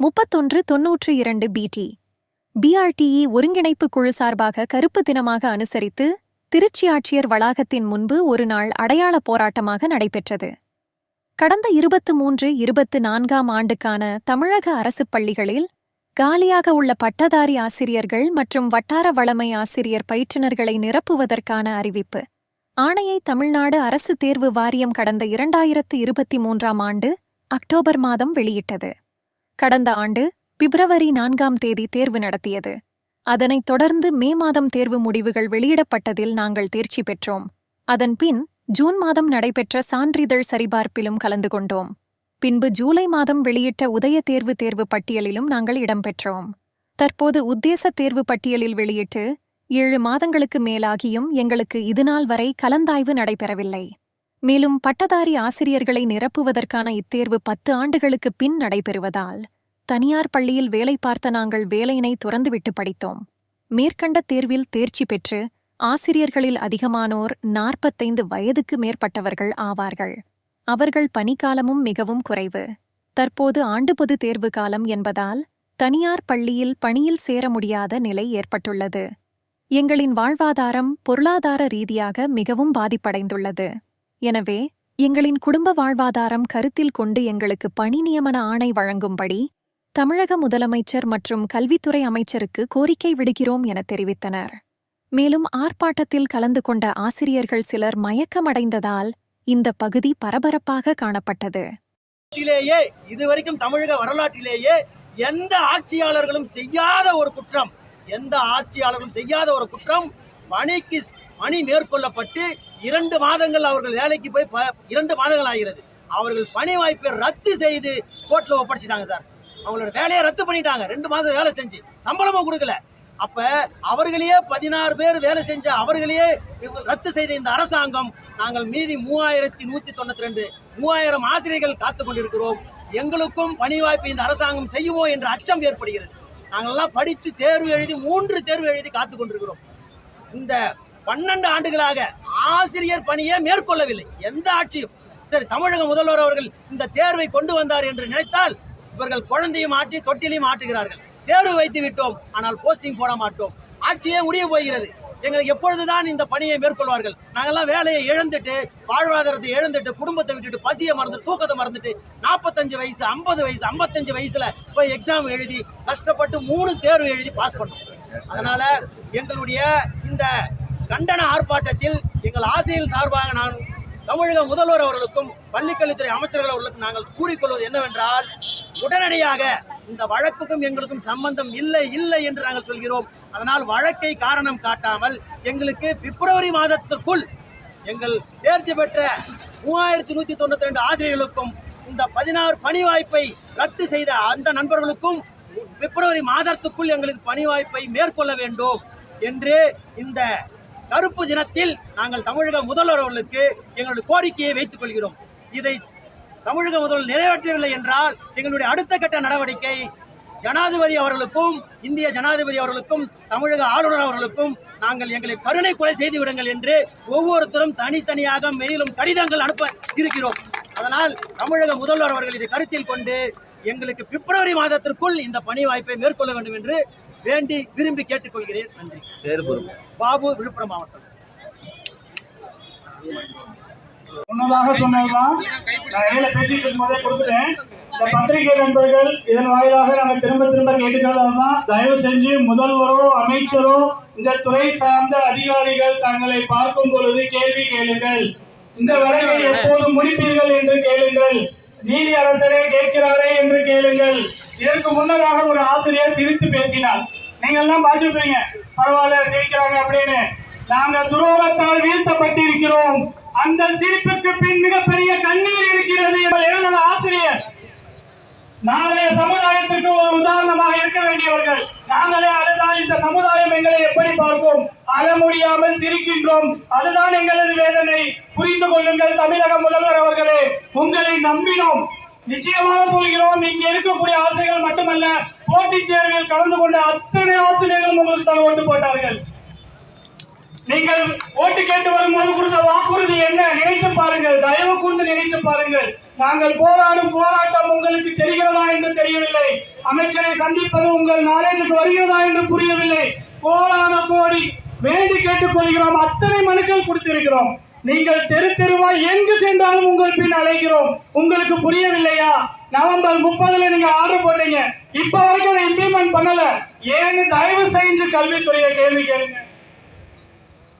முப்பத்தொன்று தொன்னூற்று இரண்டு பிடி பிஆர்டிஇ ஒருங்கிணைப்பு குழு சார்பாக கருப்பு தினமாக அனுசரித்து திருச்சி ஆட்சியர் வளாகத்தின் முன்பு ஒரு நாள் அடையாள போராட்டமாக நடைபெற்றது. கடந்த இருபத்து மூன்று இருபத்து நான்காம் ஆண்டுக்கான தமிழக அரசுப் பள்ளிகளில் காலியாக உள்ள பட்டதாரி ஆசிரியர்கள் மற்றும் வட்டார வளமை ஆசிரியர் பயிற்றுநர்களை நிரப்புவதற்கான அறிவிப்பு. ஆணையை தமிழ்நாடு அரசு தேர்வு வாரியம் கடந்த இரண்டாயிரத்து இருபத்தி மூன்றாம் ஆண்டு அக்டோபர் மாதம் வெளியிட்டது. கடந்த ஆண்டு பிப்ரவரி நான்காம் தேதி தேர்வு நடத்தியது. அதனைத் தொடர்ந்து மே மாதம் தேர்வு முடிவுகள் வெளியிடப்பட்டதில் நாங்கள் தேர்ச்சி பெற்றோம். அதன்பின் ஜூன் மாதம் நடைபெற்ற சான்றிதழ் சரிபார்ப்பிலும் கலந்து கொண்டோம். பின்பு ஜூலை மாதம் வெளியிட்ட உதய தேர்வு தேர்வு பட்டியலிலும் நாங்கள் இடம்பெற்றோம் தற்போது உத்தேச தேர்வு பட்டியலில் வெளியிட்டு ஏழு மாதங்களுக்கு மேலாகியும் எங்களுக்கு இதுநாள் வரை கலந்தாய்வு நடைபெறவில்லை. மேலும் பட்டதாரி ஆசிரியர்களை நிரப்புவதற்கான இத்தேர்வு பத்து ஆண்டுகளுக்கு பின் நடைபெறுவதால் தனியார் பள்ளியில் வேலை பார்த்த நாங்கள் வேலையினை துறந்துவிட்டு படித்தோம். மேற்கண்ட தேர்வில் தேர்ச்சி பெற்று ஆசிரியர்களில் அதிகமானோர் நாற்பத்தைந்து வயதுக்கு மேற்பட்டவர்கள் ஆவார்கள். அவர்கள் பணிக்காலமும் மிகவும் குறைவு. தற்போது ஆண்டு பொது தேர்வு காலம் என்பதால் தனியார் பள்ளியில் பணியில் சேர முடியாத நிலை ஏற்பட்டுள்ளது. எங்களின் வாழ்வாதாரம் பொருளாதார ரீதியாக மிகவும் பாதிப்படைந்துள்ளது. எனவே எங்களின் குடும்ப வாழ்வாதாரம் கருத்தில் கொண்டு எங்களுக்கு பணி நியமன ஆணை வழங்கும்படி தமிழக முதலமைச்சர் மற்றும் கல்வித்துறை அமைச்சருக்கு கோரிக்கை விடுகிறோம் என தெரிவித்தனர். மேலும் ஆர்ப்பாட்டத்தில் கலந்து கொண்ட ஆசிரியர்கள் சிலர் மயக்கமடைந்ததால் இந்த பகுதி பரபரப்பாக காணப்பட்டது. இதுவரைக்கும் தமிழக வரலாற்றிலேயே எந்த ஆட்சியாளர்களும் செய்யாத ஒரு குற்றம் எந்த ஆட்சியாளர்களும் செய்யாத ஒரு குற்றம் பணிக்கு பணி மேற்கொள்ளப்பட்டு இரண்டு மாதங்கள் அவர்கள் வேலைக்கு போய் இரண்டு மாதங்கள் ஆகிறது. அவர்கள் பணி வாய்ப்பை ரத்து செய்து கோர்ட்டில் ஒப்படைச்சிட்டாங்க சார். அவங்களோட வேலையை ரத்து பண்ணிட்டாங்க. ரெண்டு மாதம் வேலை செஞ்சு. சம்பளமும் கொடுக்கல. அப்ப அவர்களையே பதினாறு பேர் வேலை செஞ்ச அவர்களையே ரத்து செய்த இந்த அரசாங்கம் நாங்கள் மீதி மூவாயிரத்தி நூத்தி தொண்ணூத்தி ரெண்டு மூவாயிரம் ஆசிரியர்கள் காத்து கொண்டிருக்கிறோம். எங்களுக்கும் பணி வாய்ப்பு இந்த அரசாங்கம் செய்யுமோ என்ற அச்சம் ஏற்படுகிறது. நாங்கள்லாம் படித்து தேர்வு எழுதி மூன்று தேர்வு எழுதி காத்து கொண்டிருக்கிறோம். இந்த பன்னெண்டு ஆண்டுகளாக ஆசிரியர் பணியே மேற்கொள்ளவில்லை. எந்த ஆட்சியும். சரி தமிழக முதல்வர் அவர்கள் இந்த தேர்வை கொண்டு வந்தார் என்று நினைத்தால் இவர்கள் குழந்தையும் ஆட்டி தொட்டிலையும் ஆட்டுகிறார்கள். தேர்வு வைத்து விட்டோம் ஆனால் போஸ்டிங் போட மாட்டோம். ஆட்சியே முடிய போகிறது. எங்களுக்கு எப்பொழுதுதான் இந்த பணியை மேற்கொள்வார்கள். நாங்கள்லாம் வேலையை இழந்துட்டு வாழ்வாதாரத்தை இழந்துட்டு குடும்பத்தை விட்டுட்டு பசியை மறந்து தூக்கத்தை மறந்துட்டு நாற்பத்தஞ்சு வயசு ஐம்பது வயசு ஐம்பத்தஞ்சு வயசுல போய் எக்ஸாம் எழுதி கஷ்டப்பட்டு மூணு தேர்வு எழுதி பாஸ் பண்ணோம். அதனால எங்களுடைய இந்த கண்டன ஆர்ப்பாட்டத்தில் எங்கள் ஆசையில் சார்பாக நான் தமிழக முதல்வர் அவர்களுக்கும் பள்ளிக்கல்வித்துறை அமைச்சர்கள் அவர்களுக்கும் நாங்கள் கூறிக்கொள்வது என்னவென்றால் உடனடியாக இந்த வழக்குக்கும் எங்களுக்கும் சம்பந்தம் இல்லை இல்லை என்று நாங்கள் சொல்கிறோம். அதனால் வழக்கை காரணம் காட்டாமல் எங்களுக்கு பிப்ரவரி மாதத்திற்குள் எங்கள் தேர்ச்சி பெற்ற மூவாயிரத்தி நூற்றி தொண்ணூற்றி ரெண்டு ஆசிரியர்களுக்கும் இந்த பதினாறு பணி வாய்ப்பை ரத்து செய்த அந்த நண்பர்களுக்கும் பிப்ரவரி மாதத்துக்குள் எங்களுக்கு பணி வாய்ப்பை மேற்கொள்ள வேண்டும் என்று இந்த கருப்பு தினத்தில் நாங்கள் தமிழக முதல்வர் அவர்களுக்கு எங்களுடைய கோரிக்கையை வைத்துக் கொள்கிறோம். இதை தமிழக முதல்வர் நிறைவேற்றவில்லை என்றால் எங்களுடைய அடுத்த கட்ட நடவடிக்கை ஜனாதிபதி அவர்களுக்கும் இந்திய ஜனாதிபதி அவர்களுக்கும் தமிழக ஆளுநர் அவர்களுக்கும் நாங்கள் எங்களை கருணை கொலை செய்து விடுங்கள் என்று ஒவ்வொருத்தரும் தனித்தனியாக மெயிலும் கடிதங்கள் அனுப்ப இருக்கிறோம். அதனால் தமிழக முதல்வர் அவர்கள் இதை கருத்தில் கொண்டு எங்களுக்கு பிப்ரவரி மாதத்திற்குள் இந்த பணி வாய்ப்பை மேற்கொள்ள வேண்டும் என்று வேண்டி விரும்பி கேட்டுக்கொள்கிறேன். நன்றி. பாபு விழுப்புரம் மாவட்டம். முன்னதாக சொன்னதுதான். நான் இடையில பேசிட்டு இருக்கும்போதே கொடுத்துட்டேன். இந்த பத்திரிகை நண்பர்கள் இதன் வாயிலாக நாங்கள் திரும்ப திரும்ப கேட்டுக்கிறதெல்லாம் தயவு செஞ்சு முதல்வரோ அமைச்சரோ இந்த துறை சார்ந்த அதிகாரிகள் தங்களை பார்க்கும் பொழுது கேள்வி கேளுங்கள். இந்த வழக்கை எப்போது முடிப்பீர்கள் என்று கேளுங்கள். நீதி அரசரே கேட்கிறாரே என்று கேளுங்கள். இதற்கு முன்னதாக ஒரு ஆசிரியர் சிரித்து பேசினார். நீங்க எல்லாம் பாச்சிருப்பீங்க பரவாயில்ல சிரிக்கிறாங்க அப்படின்னு. நாங்க துரோகத்தால் வீழ்த்தப்பட்டிருக்கிறோம். அந்த சிரிப்புக்கு பின் மிகப்பெரிய கண்ணீர் இருக்கிறது எங்கள் ஆசிரியர். நாளைய சமுதாயத்திற்கு ஒரு உதாரணமாக இருக்க வேண்டியவர்கள் நாங்களே அதுதான் இந்த சமுதாயம் எங்களை எப்படி பார்க்கும்? அழ முடியாமல் சிரிக்கின்றோம். அதுதான் எங்களது வேதனை. புரிந்து கொள்ளுங்கள் தமிழக முதல்வர் அவர்களே. உங்களை நம்பினோம். நிச்சயமாக சொல்கிறோம் இங்க இருக்கக்கூடிய ஆசிரியர்கள் மட்டுமல்ல போட்டித் தேர்வில் கலந்து கொண்ட அத்தனை ஆசிரியர்களும் உங்களுக்கு தான் ஓட்டு போட்டார்கள். நீங்கள் ஓட்டு கேட்டு வரும்போது கொடுத்த வாக்குறுதி என்ன? நினைத்து பாருங்கள். தயவு கூர்ந்து நினைத்து பாருங்கள். நாங்கள் போராடும் போராட்டம் உங்களுக்கு தெரிகிறதா என்று தெரியவில்லை. அமைச்சரை சந்திப்பது உங்கள் நாலேஜுக்கு வருகிறதா என்று புரியவில்லை. கோடான கோடி வேண்டி கேட்டுக்கொள்கிறோம் அத்தனை மனுக்கள் கொடுத்திருக்கிறோம். நீங்கள் தெரு தெருவாய் எங்கு சென்றாலும் உங்கள் பின் அழைக்கிறோம். உங்களுக்கு புரியவில்லையா? நவம்பர் முப்பதுல நீங்க ஆர்டர் போட்டீங்க. இப்ப வரைக்கும் இம்ப்ளிமெண்ட் பண்ணல. ஏன்னு தயவு செஞ்சு கல்வித்துறையை கேள்வி கேளுங்க.